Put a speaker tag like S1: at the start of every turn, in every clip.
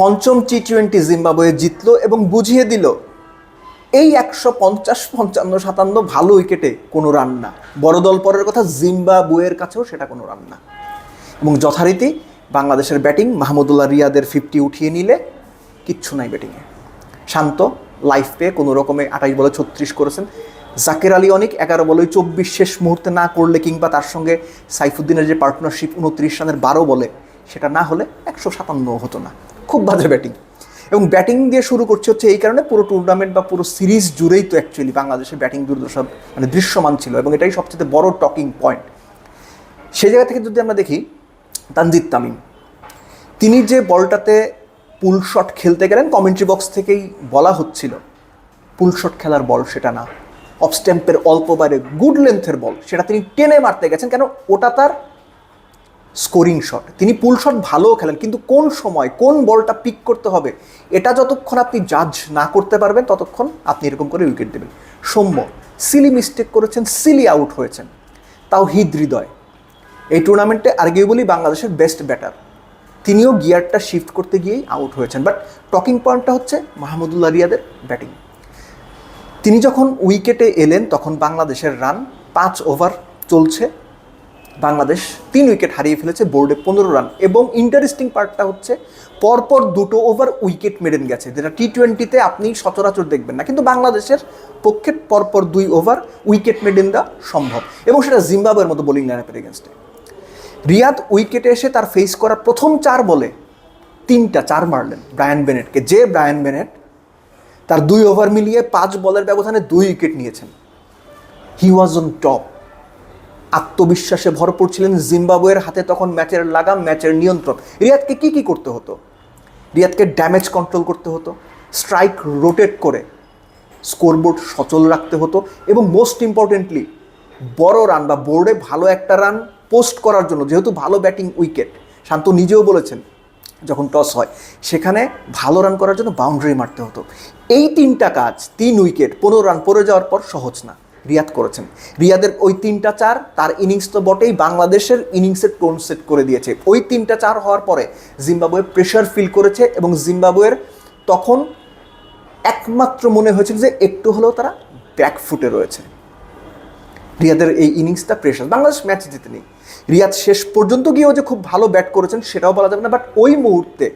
S1: পঞ্চম T twenty Zimbabwe জিতলো এবং বুঝিয়ে দিল, এই একশো পঞ্চাশ পঞ্চান্ন সাতান্ন ভালো উইকেটে কোনো রান না। বড় দল পরের কথা জিম্বাবুয়ের কাছেও সেটা কোনো রান না। এবং যথারীতি বাংলাদেশের ব্যাটিং মাহমুদুল্লাহ রিয়াদের ফিফটি উঠিয়ে নিলে কিচ্ছু নাই ব্যাটিংয়ে শান্ত, লাইফ পেয়ে কোনো রকমে আঠাশ বলে ছত্রিশ করেছেন। জাকের আলী অনেক এগারো বলে চব্বিশ শেষ মুহূর্তে না করলে কিংবা তার সঙ্গে সাইফুদ্দিনের যে পার্টনারশিপ উনত্রিশ রানের বারো বলে, সেটা না হলে একশো সাতান্ন হতো না। খুব বাজে ব্যাটিং। এবং ব্যাটিং দিয়ে শুরু করছে হচ্ছে এই কারণে পুরো টুর্নামেন্ট বা পুরো সিরিজ জুড়েই তো অ্যাকচুয়ালি বাংলাদেশের ব্যাটিং দুর্দশা মানে দৃশ্যমান ছিল এবং এটাই সবচেয়ে বড় টকিং পয়েন্ট সেই জায়গা থেকে যদি আমরা দেখি, তানজিদ তামিম। তিনি যে বলটাতে পুল শট খেলতে গেলেন কমেন্ট্রি বক্স থেকেই বলা হচ্ছিল পুল শট খেলার বল সেটা না। অফ স্ট্যাম্পের অল্প বাইরে গুড লেন্থের বল, সেটা তিনি টেনে মারতে গেছেন কেন? ওটা তার স্কোরিং শট তিনি পুল শট ভালোও খেলেন, কিন্তু কোন সময়, কোন বলটা পিক করতে হবে, এটা যতক্ষণ আপনি জাজ না করতে পারবেন, ততক্ষণ আপনি এরকম করে উইকেট দেবেন। সৌম্য সিলি মিস্টেক করেছেন সিলি আউট হয়েছেন। তাও হৃদয়। এই টুর্নামেন্টে আর্গিউবলি বাংলাদেশের বেস্ট ব্যাটার তিনিও গিয়ারটা শিফট করতে গিয়েই আউট হয়েছেন। বাট টকিং পয়েন্টটা হচ্ছে মাহমুদুল্লাহ রিয়াদের ব্যাটিং তিনি যখন উইকেটে এলেন, তখন বাংলাদেশের রান পাঁচ ওভার চলছে। বাংলাদেশ তিন উইকেট হারিয়ে ফেলেছে বোর্ডে পনেরো রান। এবং ইন্টারেস্টিং পার্টটা হচ্ছে, পরপর দুটো ওভার উইকেট মেডেন গেছে, যেটা টি টোয়েন্টিতে আপনি সচরাচর দেখবেন না। কিন্তু বাংলাদেশের পক্ষে পরপর দুই ওভার উইকেট মেডেন দেওয়া সম্ভব। এবং সেটা জিম্বাবুয়ের মতো বোলিং লাইনাপের এগেনস্টে রিয়াদ উইকেটে এসে তার ফেস করা প্রথম চার বলে তিনটা চার মারলেন ব্রায়ান বেনেটকে। যে ব্রায়ান বেনেট তার দুই ওভার মিলিয়ে পাঁচ বলের ব্যবধানে দুই উইকেট নিয়েছেন। হি ওয়াজ অন টপ আত্মবিশ্বাসে ভরপুর ছিলেন জিম্বাবুয়ের হাতে তখন ম্যাচের লাগাম, ম্যাচের নিয়ন্ত্রণ। রিয়াদকে কি কি করতে হতো? রিয়াদকে ড্যামেজ কন্ট্রোল করতে হতো স্ট্রাইক রোটেট করে স্কোরবোর্ড সচল রাখতে হতো এবং মোস্ট ইম্পর্টেন্টলি বড় রান বা বোর্ডে ভালো একটা রান পোস্ট করার জন্য, যেহেতু ভালো ব্যাটিং উইকেট শান্ত নিজেও বলেছেন যখন টস হয়, সেখানে ভালো রান করার জন্য বাউন্ডারি মারতে হতো। এই তিনটা কাজ, তিন উইকেট পনেরো রান পড়ে যাওয়ার পর সহজ না। রিয়াদ করেছেন। রিয়াদের ওই তিনটা চার তার ইনিংস তো বটেই, বাংলাদেশের ইনিংসের টোন সেট করে দিয়েছে। ওই তিনটা চার হওয়ার পরে জিম্বাবুয়ে প্রেশার ফিল করেছে এবং জিম্বাবুয়ের তখন একমাত্র মনে হয়েছিল যে একটু হলেও তারা ব্যাকফুটে রয়েছে। রিয়াদের এই ইনিংসটা প্রেশার বাংলাদেশ ম্যাচ জিতেনি রিয়াদ শেষ পর্যন্ত গিয়েও যে খুব ভালো ব্যাট করেছেন সেটাও বলা যাবে না বাট ওই মুহূর্তে,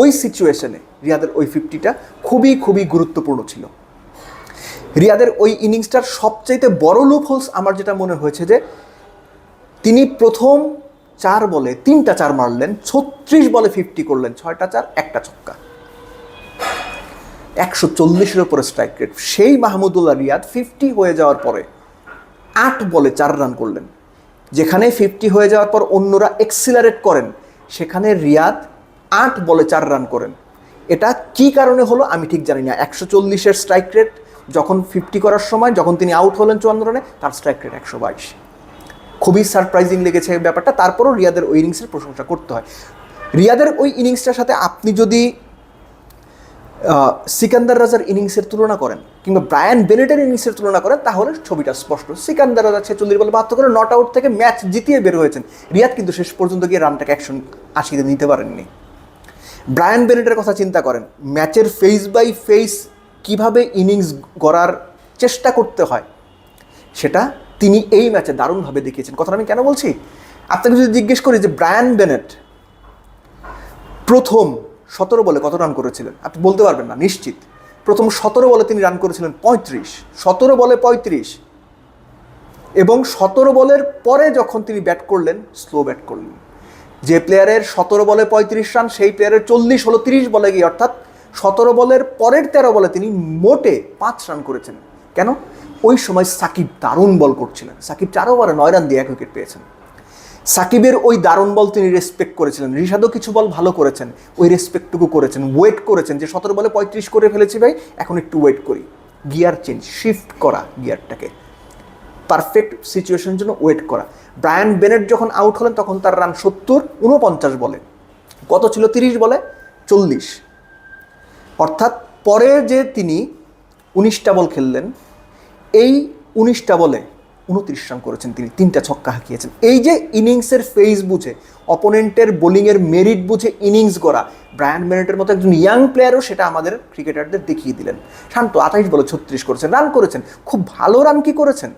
S1: ওই সিচুয়েশনে রিয়াদের ওই ফিফটিটা খুবই খুবই গুরুত্বপূর্ণ ছিল। রিয়াদের ওই ইনিংসটার সবচাইতে বড় লুপ হোলস আমার যেটা মনে হয়েছে যে, তিনি প্রথম চার বলে তিনটা চার মারলেন, ছত্রিশ বলে ফিফটি করলেন, ছয়টা চার, একটা ছক্কা। একশো চল্লিশের উপরে স্ট্রাইক রেট সেই মাহমুদুল্লাহ রিয়াদ ফিফটি হয়ে যাওয়ার পরে আট বলে চার রান করলেন। যেখানে ফিফটি হয়ে যাওয়ার পর অন্যরা এক্সিলারেট করেন, সেখানে রিয়াদ আট বলে চার রান করেন। এটা কি কারণে হলো আমি ঠিক জানি না। একশো চল্লিশের স্ট্রাইক রেট যখন ফিফটি করার সময়, যখন তিনি আউট হলেন চুয়ান্ন রানে তার স্ট্রাইক রেট একশো বাইশ। খুবই সারপ্রাইজিং লেগেছে ব্যাপারটা। তারপরও রিয়াদের ওই ইনিংসের প্রশংসা করতে হয়। রিয়াদের ওই ইনিংসটার সাথে আপনি যদি সিকান্দার রাজার ইনিংসের তুলনা করেন, কিংবা ব্রায়ান বেনেটের ইনিংসের তুলনা করেন, তাহলে ছবিটা স্পষ্ট। সিকান্দার রাজা ছেচল্লিশ বলে বাহাত্তর করে নট আউট থেকে ম্যাচ জিতিয়ে বের হয়েছেন। রিয়াদ কিন্তু শেষ পর্যন্ত গিয়ে রানটাকে অ্যাকশন আশিতে নিতে পারেননি। ব্রায়ান বেনেটের কথা চিন্তা করেন। ম্যাচের ফেস বাই ফেস কীভাবে ইনিংস গড়ার চেষ্টা করতে হয়, সেটা তিনি এই ম্যাচে দারুণভাবে দেখিয়েছেন। কথাটা আমি কেন বলছি? আপনাকে যদি জিজ্ঞেস করি যে ব্রায়ান বেনেট প্রথম সতেরো বলে কত রান করেছিলেন? আপনি বলতে পারবেন না, নিশ্চিত। প্রথম সতেরো বলে তিনি রান করেছিলেন পঁয়ত্রিশ। সতেরো বলে পঁয়ত্রিশ। এবং সতেরো বলের পরে যখন তিনি ব্যাট করলেন, স্লো ব্যাট করলেন। যে প্লেয়ারের সতেরো বলে পঁয়ত্রিশ রান, সেই প্লেয়ারের চল্লিশ হলো তিরিশ বলে গিয়ে, অর্থাৎ সতেরো বলের পরের তেরো বলে তিনি মোটে পাঁচ রান করেছেন। কেন? ওই সময় সাকিব দারুণ বল করছিলেন। সাকিব চার ওভারে নয় রান দিয়ে এক উইকেট পেয়েছেন। সাকিবের ওই দারুণ বল তিনি রেসপেক্ট করেছিলেন। রিশাদও কিছু বল ভালো করেছেন। ওই রেসপেক্টটুকু করেছেন। ওয়েট করেছেন। যে সতেরো বলে পঁয়ত্রিশ করে ফেলেছি ভাই, এখন একটু ওয়েট করি। গিয়ার চেঞ্জ শিফট করা গিয়ারটাকে পারফেক্ট সিচুয়েশনের জন্য ওয়েট করা। ব্রায়ান বেনেট যখন আউট হলেন, তখন তার রান সত্তর, উনপঞ্চাশ বলে। কত ছিল? তিরিশ বলে? চল্লিশ। অর্থাৎ পরে যে তিনি উনিশটা বল খেললেন, এই উনিশটা বলে উনত্রিশ রান করেছেন তিনি, তিনটা ছক্কা হাঁকিয়েছেন। এই যে ইনিংসের ফেজ বুঝে অপোনেন্টের বোলিংয়ের মেরিট বুঝে ইনিংস গড়া, ব্রায়ান মেরিটের মতো একজন ইয়াং প্লেয়ারও সেটা আমাদের ক্রিকেটারদের দেখিয়ে দিলেন। শান্ত, আঠাইশ বলে ছত্রিশ করেছেন রান করেছেন, খুব ভালো রান কি করেছেন?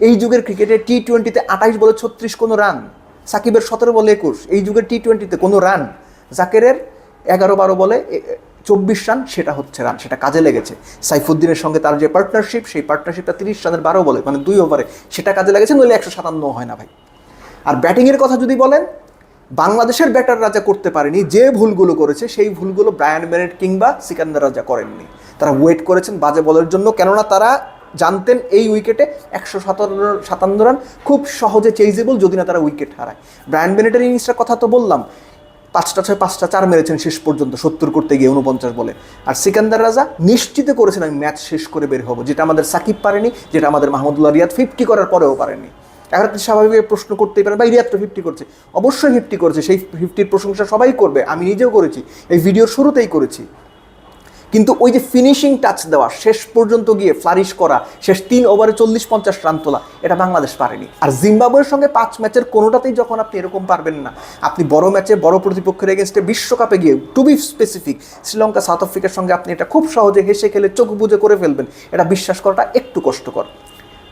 S1: এই যুগের ক্রিকেটে টি টোয়েন্টিতে আঠাইশ বলে ছত্রিশ কোনো রান সাকিবের সতেরো বলে একুশ, এই যুগের টি টোয়েন্টিতে কোনো রান জাকেরের এগারো বারো বলে চব্বিশ রান সেটা হচ্ছে রান, সেটা কাজে লেগেছে। সাইফুদ্দিনের সঙ্গে তার যে পার্টনারশিপ সেই পার্টনারশিপটা তিরিশ রানের বারো বলে মানে দুই ওভারে সেটা কাজে লেগেছে, নইলে একশো সাতান্ন হয় না ভাই। আর ব্যাটিংয়ের কথা যদি বলেন, বাংলাদেশের ব্যাটাররা যা করতে পারেনি, যে ভুলগুলো করেছে, সেই ভুলগুলো ব্রায়ান বেনেট কিংবা সিকান্দার রাজা করেননি। তারা ওয়েট করেছেন বাজে বলের জন্য, কেননা তারা জানতেন এই উইকেটে একশো সাতান্ন সাতান্ন রান খুব সহজে চেইজেবল যদি না তারা উইকেট হারায়। ব্রায়ান বেনেটের ইনিংসটার কথা তো বললাম পাঁচটা ছয়, পাঁচটা চার মেরেছেন শেষ পর্যন্ত, সত্তর করতে গিয়ে উনপঞ্চাশ বলে। আর সিকান্দার রাজা নিশ্চিত করেছেন, আমি ম্যাচ শেষ করে বের হব, যেটা আমাদের সাকিব পারেনি, যেটা আমাদের মাহমুদুল্লাহ রিয়াদ ফিফটি করার পরেও পারেনি। এখন আপনি স্বাভাবিক প্রশ্ন করতেই পারেন বা রিয়াদ তো ফিফটি করছে। অবশ্যই ফিফটি করেছে, সেই ফিফটির প্রশংসা সবাই করবে, আমি নিজেও করেছি, এই ভিডিওর শুরুতেই করেছি। কিন্তু ওই যে ফিনিশিং টাচ দেওয়া, শেষ পর্যন্ত গিয়ে ফ্লারিশ করা, শেষ তিন ওভারে চল্লিশ পঞ্চাশ রান তোলা, এটা বাংলাদেশ পারেনি। আর জিম্বাবুয়ের সঙ্গে পাঁচ ম্যাচের কোনোটাতেই যখন আপনি এরকম পারবেন না, আপনি বড় ম্যাচে বড় প্রতিপক্ষের এগেনস্টে বিশ্বকাপে গিয়ে to be specific Sri Lanka South আফ্রিকার সঙ্গে আপনি এটা খুব সহজে হেসে খেলে চোখ বুঝে করে ফেলবেন, এটা বিশ্বাস করাটা একটু কষ্টকর।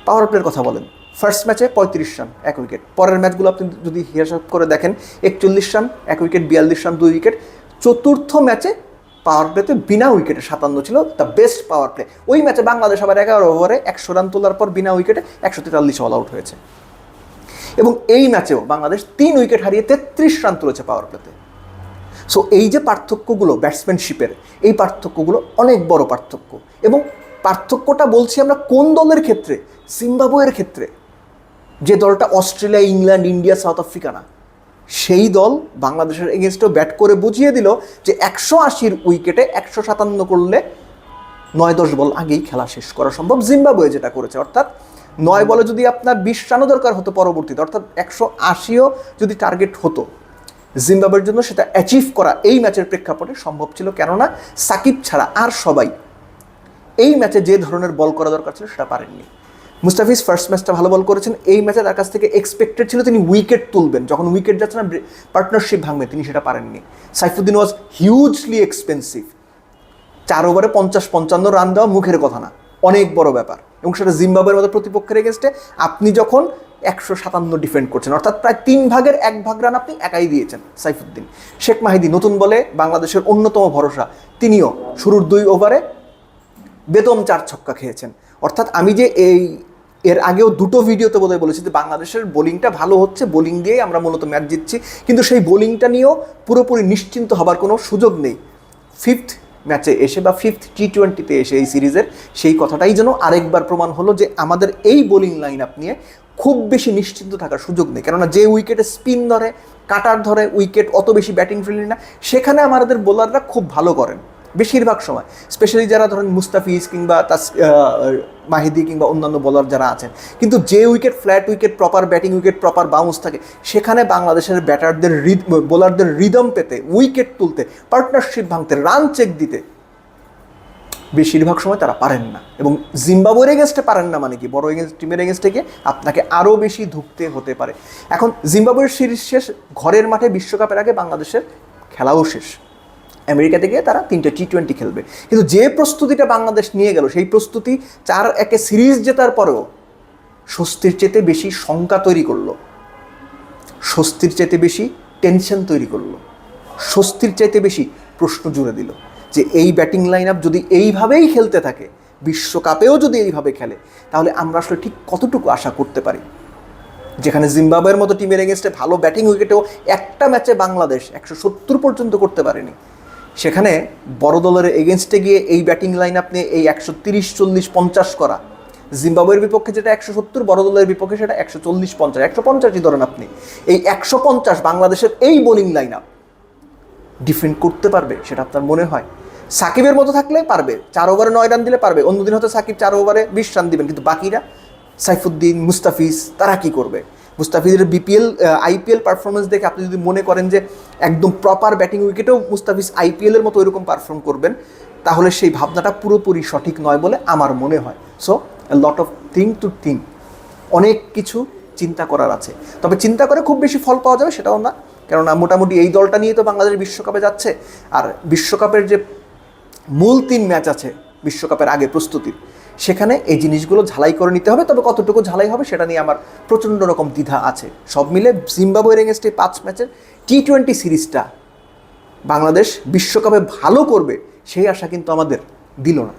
S1: পাওয়ার প্লের কথা বলেন ফার্স্ট ম্যাচে পঁয়ত্রিশ রান এক উইকেট পরের ম্যাচগুলো আপনি যদি হিসাব করে দেখেন, একচল্লিশ রান এক উইকেট বিয়াল্লিশ রান দুই উইকেট চতুর্থ ম্যাচে পাওয়ার প্লেতে বিনা উইকেটে সাতান্ন ছিল দ্য বেস্ট পাওয়ার প্লে ওই ম্যাচে বাংলাদেশ আবার এগারো ওভারে একশো রান তোলার পর বিনা উইকেটে একশো তেতাল্লিশ অল আউট হয়েছে। এবং এই ম্যাচেও বাংলাদেশ তিন উইকেট হারিয়ে তেত্রিশ রান তুলেছে পাওয়ার প্লেতে সো এই যে পার্থক্যগুলো ব্যাটসম্যানশিপের এই পার্থক্যগুলো অনেক বড় পার্থক্য। এবং পার্থক্যটা বলছি আমরা কোন দলের ক্ষেত্রে? জিম্বাবুয়ের ক্ষেত্রে। যে দলটা Australia, England, India, South Africa না। সেই দল বাংলাদেশের এগেনস্টও ব্যাট করে বুঝিয়ে দিল যে একশো আশির উইকেটে একশো সাতান্ন করলে নয় দশ বল আগেই খেলা শেষ করা সম্ভব। জিম্বাবুয়ে যেটা করেছে, অর্থাৎ নয় বলে যদি আপনার বিশ রানও দরকার হতো পরবর্তীতে, অর্থাৎ একশো আশিও যদি টার্গেট হতো, জিম্বাবুয়ের জন্য সেটা অ্যাচিভ করা এই ম্যাচের প্রেক্ষাপটে সম্ভব ছিল। কেননা সাকিব ছাড়া আর সবাই এই ম্যাচে যে ধরনের বল করা দরকার ছিল সেটা পারেননি। মুস্তাফিজ ফার্স্ট ম্যাচটা ভালো বল করেছেন। এই ম্যাচে তার কাছ থেকে এক্সপেক্টেড ছিল তিনি উইকেট তুলবেন। যখন উইকেট যাচ্ছে না পার্টনারশিপ ভাঙবে, তিনি সেটা পারেননি। সাইফুদ্দিন ওয়াজ হিউজলি এক্সপেন্সিভ চার ওভারে পঞ্চাশ পঞ্চান্ন রান দেওয়া মুখের কথা না। অনেক বড় ব্যাপার। এবং সেটা জিম্বাবুয়ের মতো প্রতিপক্ষের এগেনস্টে আপনি যখন একশো সাতান্ন ডিফেন্ড করছেন, অর্থাৎ প্রায় তিন ভাগের এক ভাগ রান আপনি একাই দিয়েছেন সাইফুদ্দিন। শেখ মাহিদি নতুন বলে বাংলাদেশের অন্যতম ভরসা। তিনিও শুরুর দুই ওভারে বেদম চার ছক্কা খেয়েছেন। অর্থাৎ আমি যে এই এর আগেও দুটো ভিডিওতে বোধহয় বলেছি যে বাংলাদেশের বোলিংটা ভালো হচ্ছে, বোলিং দিয়েই আমরা মূলত ম্যাচ জিতছি। কিন্তু সেই বোলিংটা নিয়েও পুরোপুরি নিশ্চিন্ত হবার কোনো সুযোগ নেই। ফিফথ ম্যাচে এসে বা ফিফথ টি টোয়েন্টিতে এসে এই সিরিজের সেই কথাটাই যেন আরেকবার প্রমাণ হলো যে আমাদের এই বোলিং লাইন আপ নিয়ে খুব বেশি নিশ্চিন্ত থাকার সুযোগ নেই। কেননা যে উইকেটে স্পিন ধরে, কাটার ধরে উইকেট অত বেশি ব্যাটিং ফ্রেন্ডলি না, সেখানে আমাদের বোলাররা খুব ভালো করেন। বেশিরভাগ সময় স্পেশালি যারা ধরেন মুস্তাফিজ কিংবা তাস মাহিদি কিংবা অন্যান্য বোলার যারা আছেন। কিন্তু যে wicket flat wicket proper batting wicket proper bounce থাকে, সেখানে বাংলাদেশের ব্যাটারদের রিদ বোলারদের রিদম পেতে উইকেট তুলতে পার্টনারশিপ ভাঙতে রান চেক দিতে বেশিরভাগ সময় তারা পারেন না। এবং জিম্বাবুয়ের এগেনস্টে পারেন না মানে কি? বড় এগেনস্ট টিমের এগেনস্টে আপনাকে আরও বেশি ধুকতে হতে পারে। এখন জিম্বাবুয়ের সিরিজ শেষ, ঘরের মাঠে বিশ্বকাপের আগে বাংলাদেশের খেলাও শেষ। আমেরিকাতে গিয়ে তারা তিনটে টি টোয়েন্টি খেলবে। কিন্তু যে প্রস্তুতিটা বাংলাদেশ নিয়ে গেল, সেই প্রস্তুতি চার একে সিরিজ জেতার পরেও স্বস্তির চেতে বেশি শঙ্কা তৈরি করল। স্বস্তির চাইতে বেশি টেনশন তৈরি করল। স্বস্তির চাইতে বেশি প্রশ্ন জুড়ে দিল যে এই ব্যাটিং লাইন আপ যদি এইভাবেই খেলতে থাকে, বিশ্বকাপেও যদি এইভাবে খেলে, তাহলে আমরা আসলে ঠিক কতটুকু আশা করতে পারি? যেখানে জিম্বাবুয়ের মতো টিমের এগেনস্টে ভালো ব্যাটিং উইকেটেও একটা ম্যাচে বাংলাদেশ একশো সত্তর পর্যন্ত করতে পারেনি। সেখানে বড় দলের এগেনস্টে গিয়ে এই ব্যাটিং লাইন আপনি এই একশো তিরিশ, চল্লিশ, পঞ্চাশ করা। জিম্বাবুয়ের বিপক্ষে যেটা একশো সত্তর, বড় দলের বিপক্ষে সেটা একশো চল্লিশ, পঞ্চাশ, একশো পঞ্চাশই ধরেন আপনি। এই একশো পঞ্চাশ বাংলাদেশের এই বোলিং লাইন আপ ডিফেন্ড করতে পারবে, সেটা আপনার মনে হয়। সাকিবের মতো থাকলে পারবে, চার ওভারে নয় রান দিলে পারবে। অন্যদিন হয়তো সাকিব চার ওভারে বিশ রান দিবেন, কিন্তু বাকিরা সাইফুদ্দিন, মুস্তাফিজ, তারা কি করবে? মুস্তাফিজের বিপিএল আইপিএল পারফরমেন্স দেখে আপনি যদি মনে করেন যে একদম প্রপার ব্যাটিং উইকেটেও মুস্তাফিজ আইপিএলের মতো এরকম পারফর্ম করবেন, তাহলে সেই ভাবনাটা পুরোপুরি সঠিক নয় বলে আমার মনে হয়। So lot of thing to think অনেক কিছু চিন্তা করার আছে। তবে চিন্তা করে খুব বেশি ফল পাওয়া যাবে সেটাও না। কেননা মোটামুটি এই দলটা নিয়ে তো বাংলাদেশ বিশ্বকাপে যাচ্ছে। আর বিশ্বকাপের যে মূল তিন ম্যাচ আছে, বিশ্বকাপের আগে প্রস্তুতির সেখানে এই জিনিসগুলো ঝালাই করে নিতে হবে। তবে কতটুকু ঝালাই হবে সেটা নিয়ে আমার প্রচণ্ড রকম দ্বিধা আছে। সব মিলে জিম্বাবুয়ের এই পাঁচ ম্যাচের টি টোয়েন্টি সিরিজটা। বাংলাদেশ বিশ্বকাপে ভালো করবে সেই আশা কিন্তু আমাদের দিল না।